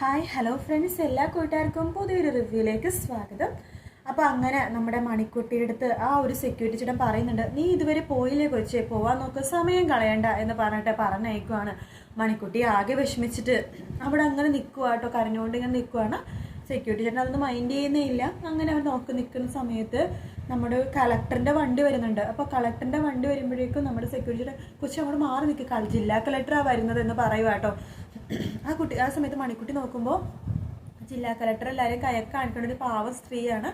Hi hello friends എല്ലാ കൂട്ടുകാർക്കും പുതിയൊരു റിവ്യൂയിലേക്ക് സ്വാഗതം. അപ്പോൾ അങ്ങനെ നമ്മുടെ മണിക്കുട്ടിയുടെ അടുത്ത് ആ ഒരു സെക്യൂരിറ്റി ചേട്ടൻ പറയുന്നുണ്ട് നീ ഇതുവരെ പോയില്ലേ കൊച്ചേ? പോവാൻ നോക്ക് സമയം കളയണ്ട എന്ന് പറഞ്ഞിട്ട് പറഞ്ഞയക്കുവാണ് മണിക്കുട്ടി. ആകെ വിഷമിച്ചിട്ട് അവിടെ അങ്ങനെ നിൽക്കുക കേട്ടോ കരഞ്ഞുകൊണ്ട് ഇങ്ങനെ നിൽക്കുവാണ് സെക്യൂരിറ്റി ചേട്ടൻ. അതൊന്നും മൈൻഡ് ചെയ്യുന്നേ ഇല്ല. അങ്ങനെ അവർ നോക്കി നിൽക്കുന്ന സമയത്ത് നമ്മുടെ കളക്ടറിന്റെ വണ്ടി വരുന്നുണ്ട്. അപ്പോൾ കളക്ടറിന്റെ വണ്ടി വരുമ്പോഴേക്കും നമ്മുടെ സെക്യൂരിറ്റി ചേട്ടൻ കൊച്ചു അങ്ങോട്ട് മാറി നിൽക്കുക ജില്ലാ കളക്ടറാണ് വരുന്നത് എന്ന് പറയുക കേട്ടോ ആ കുട്ടി ആ സമയത്ത് മണിക്കുട്ടി നോക്കുമ്പോൾ ജില്ലാ കലക്ടർ എല്ലാവരും കയക്ക് കാണിക്കുന്ന ഒരു പാവ സ്ത്രീയാണ്.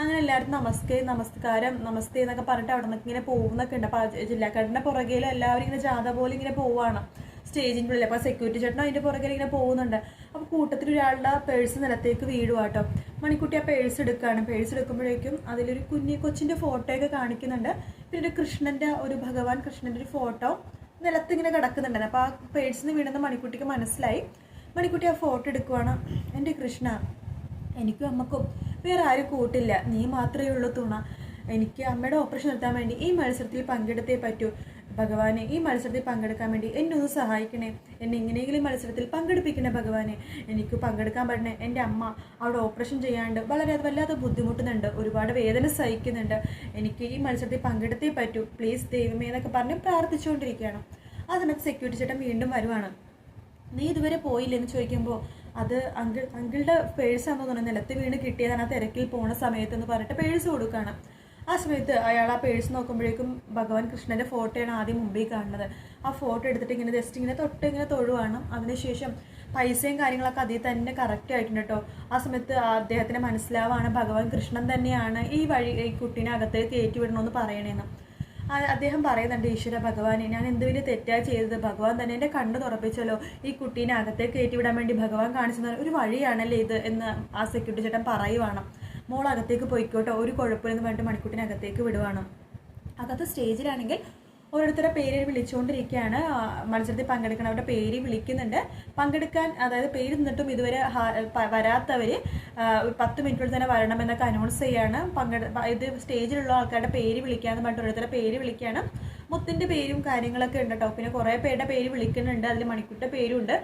അങ്ങനെ എല്ലാവരും നമസ്കേ നമസ്കാരം നമസ്തേ എന്നൊക്കെ പറഞ്ഞിട്ട് അവിടെ നിന്ന് ഇങ്ങനെ പോകുന്നൊക്കെ ഉണ്ട്. അപ്പോൾ ജില്ലാ കലക്ടറിന്റെ പുറകിൽ എല്ലാവരും ഇങ്ങനെ ജാഥ പോലെ ഇങ്ങനെ പോവാണ്. സ്റ്റേജിന്റെ ഉള്ളിൽ അപ്പോൾ സെക്യൂരിറ്റി ചേട്ടൻ അതിന്റെ പുറകിൽ ഇങ്ങനെ പോകുന്നുണ്ട്. അപ്പോൾ കൂട്ടത്തിൽ ഒരാളുടെ പേഴ്സ് നിലത്തേക്ക് വീടുവാട്ടോ കേട്ടോ മണിക്കുട്ടി ആ പേഴ്സ് എടുക്കുകയാണ് പേഴ്സ് എടുക്കുമ്പോഴേക്കും അതിലൊരു കുഞ്ഞി കൊച്ചിന്റെ ഫോട്ടോയൊക്കെ കാണിക്കുന്നുണ്ട്. പിന്നെ ഒരു കൃഷ്ണന്റെ ഒരു ഭഗവാൻ കൃഷ്ണന്റെ ഒരു ഫോട്ടോ നിലത്ത് ഇങ്ങനെ കിടക്കുന്നുണ്ടായിരുന്നു അപ്പോൾ ആ പേഴ്സിൽ നിന്ന് വീണെന്ന് മണിക്കുട്ടിക്ക് മനസ്സിലായി. മണിക്കുട്ടി ആ ഫോട്ടോ എടുക്കുവാണ്. എന്റെ കൃഷ്ണ എനിക്കും അമ്മക്കും വേറെ ആരും കൂട്ടില്ല. നീ മാത്രമേ ഉള്ളൂ തുണ. എനിക്ക് അമ്മയുടെ ഓപ്പറേഷൻ നടത്താൻ വേണ്ടി ഈ മത്സരത്തിൽ പങ്കെടുത്തേ പറ്റൂ. ഭഗവാനെ ഈ മത്സരത്തിൽ പങ്കെടുക്കാൻ വേണ്ടി എന്നെ ഒന്ന് സഹായിക്കണേ. എന്നെ ഇങ്ങനെയെങ്കിലും മത്സരത്തിൽ പങ്കെടുപ്പിക്കണേ ഭഗവാനെ. എനിക്ക് പങ്കെടുക്കാൻ പറ്റണേ. എന്റെ അമ്മ അവിടെ ഓപ്പറേഷൻ ചെയ്യാണ്ട് വളരെ വല്ലാതെ ബുദ്ധിമുട്ടുന്നുണ്ട്. ഒരുപാട് വേദന സഹിക്കുന്നുണ്ട്. എനിക്ക് ഈ മത്സരത്തിൽ പങ്കെടുത്തേ പറ്റൂ. പ്ലീസ് ദൈവമേ എന്നൊക്കെ പറഞ്ഞ് പ്രാർത്ഥിച്ചുകൊണ്ടിരിക്കുകയാണ്. സമയത്ത് സെക്യൂരിറ്റി ചേട്ടൻ വീണ്ടും വരുവാണ്. നീ ഇതുവരെ പോയില്ലെന്ന് ചോദിക്കുമ്പോൾ അത് അങ്കിൾ അങ്കിളുടെ പേഴ്സാണെന്ന് തോന്നുന്നു. നിലത്ത് വീണ് കിട്ടിയതാണ് ആ തിരക്കിൽ പോണ സമയത്ത് എന്ന് പറഞ്ഞിട്ട് പേഴ്സ് കൊടുക്കുകയാണ് ആ സമയത്ത് അയാൾ ആ പേഴ്സ് നോക്കുമ്പോഴേക്കും ഭഗവാൻ കൃഷ്ണന്റെ ഫോട്ടോയാണ് ആദ്യം മുമ്പിൽ കാണുന്നത്. ആ ഫോട്ടോ എടുത്തിട്ട് ഇങ്ങനെ ജസ്റ്റ് ഇങ്ങനെ തൊട്ട് ഇങ്ങനെ തൊഴുവാണ്. അതിനുശേഷം പൈസയും കാര്യങ്ങളൊക്കെ അതിൽ തന്നെ കറക്റ്റ് ആയിട്ടുണ്ട് കേട്ടോ ആ സമയത്ത് അദ്ദേഹത്തിന് മനസ്സിലാവാണ് ഭഗവാൻ കൃഷ്ണൻ തന്നെയാണ് ഈ വഴി ഈ കുട്ടീനെ അകത്തേക്ക് കയറ്റി വിടണമെന്ന് പറയണേന്ന്. അദ്ദേഹം പറയുന്നുണ്ട് ഈശ്വര ഭഗവാനെ ഞാൻ എന്ത് വലിയ തെറ്റാ ചെയ്തത്? ഭഗവാൻ തന്നെ എന്റെ കണ്ണ് തുറപ്പിച്ചല്ലോ. ഈ കുട്ടീനെ അകത്തേക്ക് കയറ്റി വിടാൻ വേണ്ടി ഭഗവാൻ കാണിച്ചു ഒരു വഴിയാണല്ലേ ഇത്? എന്ന് ആ സെക്യൂരിറ്റി ചേട്ടൻ പറയുവാണ്. മോൾ അകത്തേക്ക് പോയിക്കോട്ടെ. ഒരു കുഴപ്പമില്ലെന്ന് പറഞ്ഞിട്ട് മണിക്കുട്ടിനെ അകത്തേക്ക് വിടുവാണ്. അകത്ത് സ്റ്റേജിലാണെങ്കിൽ ഓരോരുത്തരുടെ പേര് വിളിച്ചുകൊണ്ടിരിക്കുകയാണ്. മത്സരത്തിൽ പങ്കെടുക്കുന്നവരുടെ പേര് വിളിക്കുന്നുണ്ട്. പങ്കെടുക്കാൻ അതായത് പേര് നിന്നിട്ടും ഇതുവരെ വരാത്തവർ പത്ത് മിനിറ്റിൽ തന്നെ വരണമെന്നൊക്കെ അനൗൺസ് ചെയ്യാണ്. പങ്കെടു ഇത് സ്റ്റേജിലുള്ള ആൾക്കാരുടെ പേര് വിളിക്കാന്ന് പറഞ്ഞിട്ട് ഓരോരുത്തരുടെ പേര് വിളിക്കുകയാണ് മുത്തിന്റെ പേരും കാര്യങ്ങളൊക്കെ ഉണ്ട് കേട്ടോ. പിന്നെ കുറേ പേരുടെ പേര് വിളിക്കുന്നുണ്ട്. അതിൽ മണിക്കുട്ടിയുടെ പേരും ഉണ്ട്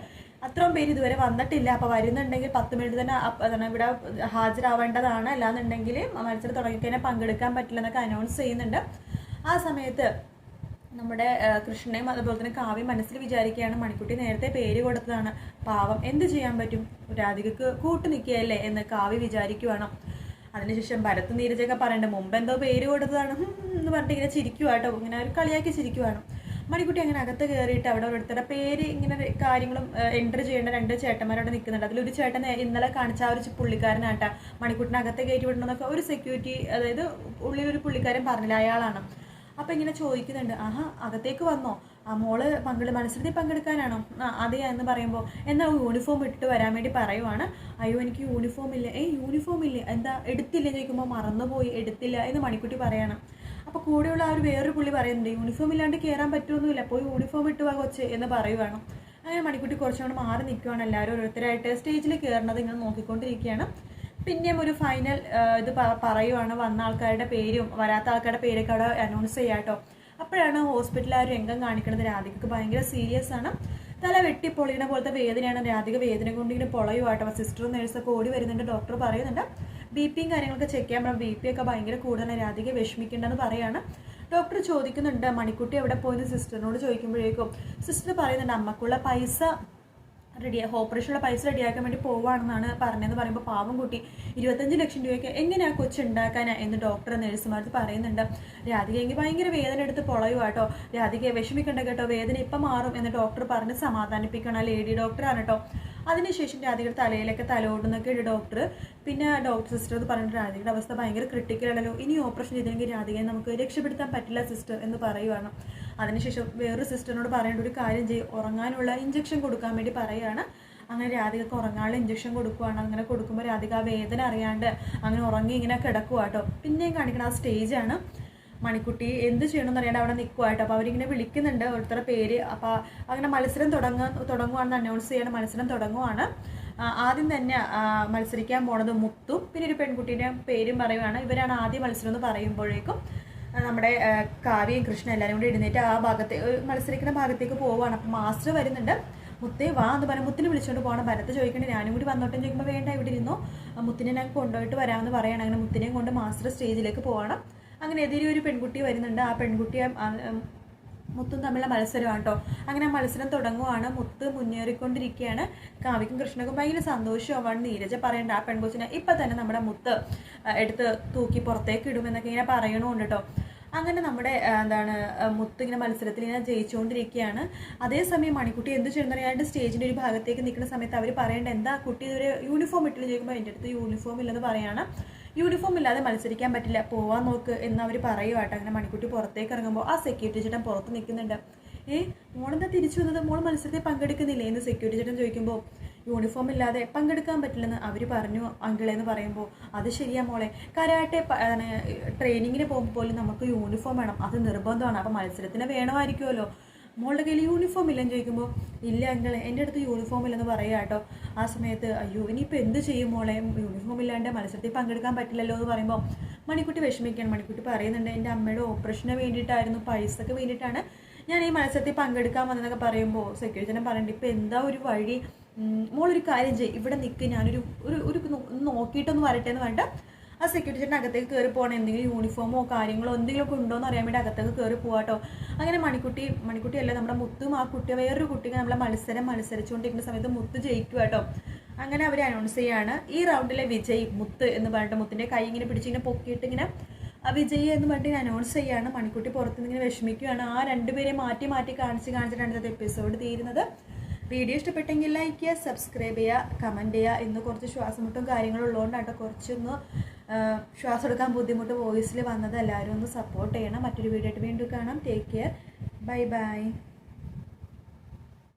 അത്രയും പേര് ഇതുവരെ വന്നിട്ടില്ല. അപ്പോൾ വരുന്നുണ്ടെങ്കിൽ പത്ത് മിനിറ്റ് തന്നെ ഇവിടെ ഹാജരാവേണ്ടതാണ്. അല്ലാന്നുണ്ടെങ്കിൽ മത്സരം തുടങ്ങിക്കഴിഞ്ഞാൽ പങ്കെടുക്കാൻ പറ്റില്ല എന്നൊക്കെ അനൗൺസ് ചെയ്യുന്നുണ്ട്. ആ സമയത്ത് നമ്മുടെ കൃഷ്ണനെയും അതുപോലെ തന്നെ കാവ്യം മനസ്സിൽ വിചാരിക്കുകയാണ് മണിക്കുട്ടി നേരത്തെ പേര് കൊടുത്തതാണ്. പാവം എന്ത് ചെയ്യാൻ പറ്റും? രാധികക്ക് കൂട്ടു നിൽക്കുകയല്ലേ എന്ന് കാവ്യ വിചാരിക്കുവാണ്. അതിനുശേഷം ഭരത് നീരജൊക്കെ പറയണ്ട മുമ്പ് എന്തോ പേര് കൊടുത്തതാണ് എന്ന് പറഞ്ഞിട്ട് ഇങ്ങനെ ചിരിക്കുവാട്ടോ. ഇങ്ങനെ ഒരു കളിയാക്കി ചിരിക്കുവാണ്. മണിക്കുട്ടി അങ്ങനെ അകത്ത് കയറിയിട്ട് അവിടെ ഓരോരുത്തരുടെ പേര് ഇങ്ങനെ കാര്യങ്ങളും എന്റർ ചെയ്യേണ്ട രണ്ട് ചേട്ടന്മാരവിടെ നിൽക്കുന്നുണ്ട്. അതിലൊരു ചേട്ടൻ ഇന്നലെ കാണിച്ച ആ ഒരു പുള്ളിക്കാരനാട്ട. മണിക്കുട്ടിനെ അകത്ത് കയറ്റി വിടണമെന്നൊക്കെ ഒരു സെക്യൂരിറ്റി അതായത് ഉള്ളിലൊരു പുള്ളിക്കാരൻ പറഞ്ഞില്ല അയാളാണ്. അപ്പം ഇങ്ങനെ ചോദിക്കുന്നുണ്ട് ആഹാ അകത്തേക്ക് വന്നോ? ആ മോൾ പങ്കെടു മത്സരത്തിൽ പങ്കെടുക്കാനാണോ? ആ അതെ എന്ന് പറയുമ്പോൾ എന്നാൽ യൂണിഫോം ഇട്ടിട്ട് വരാൻ വേണ്ടി പറയുവാണ്. അയ്യോ എനിക്ക് യൂണിഫോം ഇല്ല. ഏ യൂണിഫോം ഇല്ല. എന്താ എടുത്തില്ല? എന്ന് ചോദിക്കുമ്പോൾ മറന്നുപോയി എടുത്തില്ല എന്ന് മണിക്കുട്ടി പറയണം. അപ്പോൾ കൂടെയുള്ള ആ ഒരു വേറൊരു പുള്ളി പറയുന്നുണ്ട് യൂണിഫോം ഇല്ലാണ്ട് കയറാൻ പറ്റുമൊന്നുമില്ല പോയി യൂണിഫോം ഇട്ട് വാ കൊച്ച് എന്ന് പറയുവാണ്. അങ്ങനെ മണിക്കുട്ടി കുറച്ചുകൊണ്ട് മാറി നിൽക്കുവാണ് എല്ലാവരും ഓരോരുത്തരായിട്ട് സ്റ്റേജിൽ കയറുന്നത് ഇങ്ങനെ നോക്കിക്കൊണ്ടിരിക്കുകയാണ്. പിന്നെയും ഒരു ഫൈനൽ ഇത് പറയുവാണ്. വന്ന ആൾക്കാരുടെ പേരും വരാത്ത ആൾക്കാരുടെ പേരൊക്കെ അവിടെ അനൗൺസ് ചെയ്യാട്ടോ അപ്പോഴാണ് ഹോസ്പിറ്റലിൽ ആ രംഗം കാണിക്കുന്നത്. രാധികക്ക് ഭയങ്കര സീരിയസ് ആണ്. തല വെട്ടി പൊളിയണ പോലത്തെ വേദനയാണ്. രാധിക വേദന കൊണ്ട് ഇങ്ങനെ പൊളയുവാട്ടോ. അപ്പോൾ സിസ്റ്ററും നേഴ്സൊക്കെ ഓടി വരുന്നുണ്ട്. ഡോക്ടർ പറയുന്നുണ്ട്. ബി പിയും കാര്യങ്ങളൊക്കെ ചെക്ക് ചെയ്യാൻ പറ്റും ബി പി ഒക്കെ ഭയങ്കര കൂടുതലാണ്. രാധിക വിഷമിക്കേണ്ടെന്ന് പറയാണ്. ഡോക്ടർ ചോദിക്കുന്നുണ്ട് മണിക്കുട്ടി എവിടെ പോയെന്ന് സിസ്റ്ററിനോട് ചോദിക്കുമ്പോഴേക്കും. സിസ്റ്റർ പറയുന്നുണ്ട് അമ്മക്കുള്ള പൈസ റെഡി ഓപ്പറേഷനുള്ള പൈസ റെഡിയാക്കാൻ വേണ്ടി പോവാണെന്നാണ് പറഞ്ഞതെന്ന് പറയുമ്പോൾ പാവം കുട്ടി ഇരുപത്തഞ്ച് ലക്ഷം രൂപയ്ക്ക് എങ്ങനെയാ കൊച്ചുണ്ടാക്കാനാ എന്ന് ഡോക്ടർ നേഴ്സുമാർക്ക് പറയുന്നുണ്ട്. രാധിക എങ്കിൽ ഭയങ്കര വേദന എടുത്ത് പൊളയുവാട്ടോ. രാധികയെ വിഷമിക്കണ്ട കേട്ടോ വേദന ഇപ്പം മാറും എന്ന് ഡോക്ടർ പറഞ്ഞ് സമാധാനിപ്പിക്കണം ലേഡി ഡോക്ടറാണ് കേട്ടോ. അതിനുശേഷം രാധികയുടെ തലയിലൊക്കെ തലോടുന്നൊക്കെ ഒരു ഡോക്ടർ പിന്നെ ഡോക്ടർ സിസ്റ്റർ എന്ന് പറഞ്ഞിട്ട് രാധികയുടെ അവസ്ഥ ഭയങ്കര ക്രിട്ടിക്കലാണല്ലോ ഇനി ഓപ്പറേഷൻ ചെയ്തില്ലെങ്കിൽ രാധികയെ നമുക്ക് രക്ഷപ്പെടുത്താൻ പറ്റില്ല സിസ്റ്റർ എന്ന് പറയുവാണ്. അതിനുശേഷം വേറൊരു സിസ്റ്ററിനോട് പറയേണ്ട ഒരു കാര്യം ചെയ്യും. ഉറങ്ങാനുള്ള ഇഞ്ചക്ഷൻ കൊടുക്കാൻ വേണ്ടി പറയുകയാണ് അങ്ങനെ രാധികക്ക് ഉറങ്ങാനുള്ള ഇഞ്ചക്ഷൻ കൊടുക്കുവാണ്. അങ്ങനെ കൊടുക്കുമ്പോൾ രാധിക വേദന അറിയാണ്ട് അങ്ങനെ ഉറങ്ങി ഇങ്ങനെ കിടക്കുക കേട്ടോ പിന്നെയും കാണിക്കണം ആ സ്റ്റേജാണ് മണിക്കുട്ടി എന്ത് ചെയ്യണമെന്ന് അറിയാണ്ട് അവിടെ നിൽക്കുമായിട്ട് അപ്പോൾ അവരിങ്ങനെ വിളിക്കുന്നുണ്ട് ഓരോരുത്തരുടെ പേര്. അപ്പോൾ അങ്ങനെ മത്സരം തുടങ്ങുക തുടങ്ങുവാണെന്ന് അനൗൺസ് ചെയ്യണം. മത്സരം തുടങ്ങുവാണ്. ആദ്യം തന്നെ മത്സരിക്കാൻ പോണത് മുത്തും. പിന്നെ ഒരു പെൺകുട്ടീന്റെ പേരും പറയുവാണ്. ഇവരാണ് ആദ്യ മത്സരം എന്ന് പറയുമ്പോഴേക്കും നമ്മുടെ കാവ്യയും കൃഷ്ണ എല്ലാവരും കൂടി എഴുന്നേറ്റ് ആ ഭാഗത്തെ മത്സരിക്കുന്ന ഭാഗത്തേക്ക് പോവുകയാണ് അപ്പം മാസ്റ്റർ വരുന്നുണ്ട്. മുത്തേ വാ എന്ന് പറഞ്ഞ് മുത്തിനെ വിളിച്ചുകൊണ്ട് പോകണം ഭരത്ത് ചോദിക്കണേ ഞാനും കൂടി വന്നോട്ടെന്ന് ചോദിക്കുമ്പോൾ വേണ്ട ഇവിടെ ഇരുന്നു. മുത്തിനെ ഞാൻ കൊണ്ടുപോയിട്ട് വരാമെന്ന് പറയണം. അങ്ങനെ മുത്തിനെയും കൊണ്ട് മാസ്റ്റർ സ്റ്റേജിലേക്ക് പോകണം അങ്ങനെ എതിരെ ഒരു പെൺകുട്ടി വരുന്നുണ്ട്. ആ പെൺകുട്ടിയെ മുത്തും തമ്മിലുള്ള മത്സരമാണ് കേട്ടോ അങ്ങനെ മത്സരം തുടങ്ങുവാണ്. മുത്ത് മുന്നേറിക്കൊണ്ടിരിക്കുകയാണ്. കാവ്യക്കും കൃഷ്ണക്കും ഭയങ്കര സന്തോഷമാവാണ് നീരജ പറയേണ്ട ആ പെൺകൊച്ചിനെ ഇപ്പം തന്നെ നമ്മുടെ മുത്ത് എടുത്ത് തൂക്കി പുറത്തേക്ക് ഇടുമെന്നൊക്കെ ഇങ്ങനെ പറയണമുണ്ട് കേട്ടോ അങ്ങനെ നമ്മുടെ എന്താണ് മുത്ത് ഇങ്ങനെ മത്സരത്തിൽ ഇങ്ങനെ ജയിച്ചുകൊണ്ടിരിക്കുകയാണ്. അതേസമയം മണിക്കുട്ടി എന്ത് ചെയ്യുന്നറിയാണ്ട് സ്റ്റേജിന്റെ ഒരു ഭാഗത്തേക്ക് നിൽക്കുന്ന സമയത്ത് അവർ പറയേണ്ട എന്താ? കുട്ടി ഇതൊരു യൂണിഫോം ഇട്ടില്ല ചോദിക്കുമ്പോൾ എന്റെ അടുത്ത് യൂണിഫോം ഇല്ലെന്ന് പറയാണ്. യൂണിഫോം ഇല്ലാതെ മത്സരിക്കാൻ പറ്റില്ല. പോവാൻ നോക്ക് എന്ന് അവർ പറയുവാട്ടോ അങ്ങനെ മണിക്കുട്ടി പുറത്തേക്ക് ഇറങ്ങുമ്പോൾ ആ സെക്യൂരിറ്റി ചേട്ടൻ പുറത്ത് നിൽക്കുന്നുണ്ട്. ഏ മോളെന്താ തിരിച്ചു വന്നത്? മോൾ മത്സരത്തിൽ പങ്കെടുക്കുന്നില്ലേ? എന്ന് സെക്യൂരിറ്റി ചേട്ടൻ ചോദിക്കുമ്പോൾ യൂണിഫോം ഇല്ലാതെ പങ്കെടുക്കാൻ പറ്റില്ലെന്ന് അവർ പറഞ്ഞു അങ്കിളെന്ന് പറയുമ്പോൾ അത് ശരിയാ മോളെ. കരാട്ടെ ട്രെയിനിങ്ങിന് പോകുമ്പോൾ പോലും നമുക്ക് യൂണിഫോം വേണം. അത് നിർബന്ധമാണ്. അപ്പോൾ മത്സരത്തിന് വേണമായിരിക്കുമല്ലോ മോളുടെ കയ്യിൽ യൂണിഫോം ഇല്ലെന്ന് ചോദിക്കുമ്പോൾ ഇല്ല അങ്കൾ എന്റെ അടുത്ത് യൂണിഫോം ഇല്ലെന്ന് പറയാം കേട്ടോ ആ സമയത്ത് അയ്യോ ഇനിയിപ്പോൾ എന്ത് ചെയ്യും മോളെ? യൂണിഫോം ഇല്ലാണ്ട് മത്സരത്തിൽ പങ്കെടുക്കാൻ പറ്റില്ലല്ലോ എന്ന് പറയുമ്പോൾ മണിക്കുട്ടി വിഷമിക്കുകയാണ്. മണിക്കുട്ടി പറയുന്നുണ്ട് എന്റെ അമ്മയുടെ ഓപ്പറേഷന് വേണ്ടിയിട്ടായിരുന്നു പൈസക്ക് വേണ്ടിയിട്ടാണ് ഞാൻ ഈ മത്സരത്തിൽ പങ്കെടുക്കാൻ വന്നതെന്നൊക്കെ പറയുമ്പോൾ സെക്യൂരിറ്റിനെ പറയുന്നുണ്ട് ഇപ്പോൾ എന്താ ഒരു വഴി? മോളൊരു കാര്യം ചെയ്യും ഇവിടെ നിൽക്ക് ഞാനൊരു ഒരു ഒരു നോക്കിയിട്ടൊന്ന് വരട്ടെ എന്ന് വേണ്ട ആ സെക്യൂരിറ്റി ചേട്ടൻ അകത്തേക്ക് കയറി പോകണം എന്തെങ്കിലും യൂണിഫോമോ കാര്യങ്ങളോ എന്തെങ്കിലുമൊക്കെ ഉണ്ടോ എന്ന് അറിയാൻ വേണ്ടി അകത്തേക്ക് കയറി പോകാട്ടോ അങ്ങനെ മണിക്കുട്ടി മണിക്കുട്ടി അല്ല നമ്മുടെ മുത്തും ആ കുട്ടി വേറൊരു കുട്ടിക്ക് നമ്മളെ മത്സരം മത്സരിച്ചുകൊണ്ടിരിക്കുന്ന സമയത്ത് മുത്ത് ജയിക്കും കേട്ടോ അങ്ങനെ അവർ അനൗൺസ് ചെയ്യാണ് ഈ റൗണ്ടിലെ വിജയ് മുത്ത് എന്ന് പറഞ്ഞിട്ട് മുത്തിന്റെ കൈ ഇങ്ങനെ പിടിച്ച് ഇങ്ങനെ പൊക്കിയിട്ട് ഇങ്ങനെ ആ വിജയ് എന്ന് പറഞ്ഞിട്ട് അനൗൺസ് ചെയ്യാണ്. മണിക്കുട്ടി പുറത്തുനിന്ന് ഇങ്ങനെ വിഷമിക്കുകയാണ് ആ രണ്ടുപേരെ മാറ്റി മാറ്റി കാണിച്ച് കാണിച്ചിട്ടാണ് ഇന്നത്തെ എപ്പിസോഡ് തീരുന്നത്. വീഡിയോ ഇഷ്ടപ്പെട്ടെങ്കിൽ ലൈക്ക് ചെയ്യുക സബ്സ്ക്രൈബ് ചെയ്യുക കമന്റ് ചെയ്യുക. ഇന്ന് കുറച്ച് ശ്വാസമുട്ടും കാര്യങ്ങളും ഉള്ളതുകൊണ്ടാണ് കുറച്ചൊന്ന് ശ്വാസം എടുക്കാൻ ബുദ്ധിമുട്ട് വോയിസിൽ വന്നത്. എല്ലാവരും ഒന്ന് സപ്പോർട്ട് ചെയ്യണം. മറ്റൊരു വീഡിയോ ആയിട്ട് വീണ്ടും കാണാം. Take care bye bye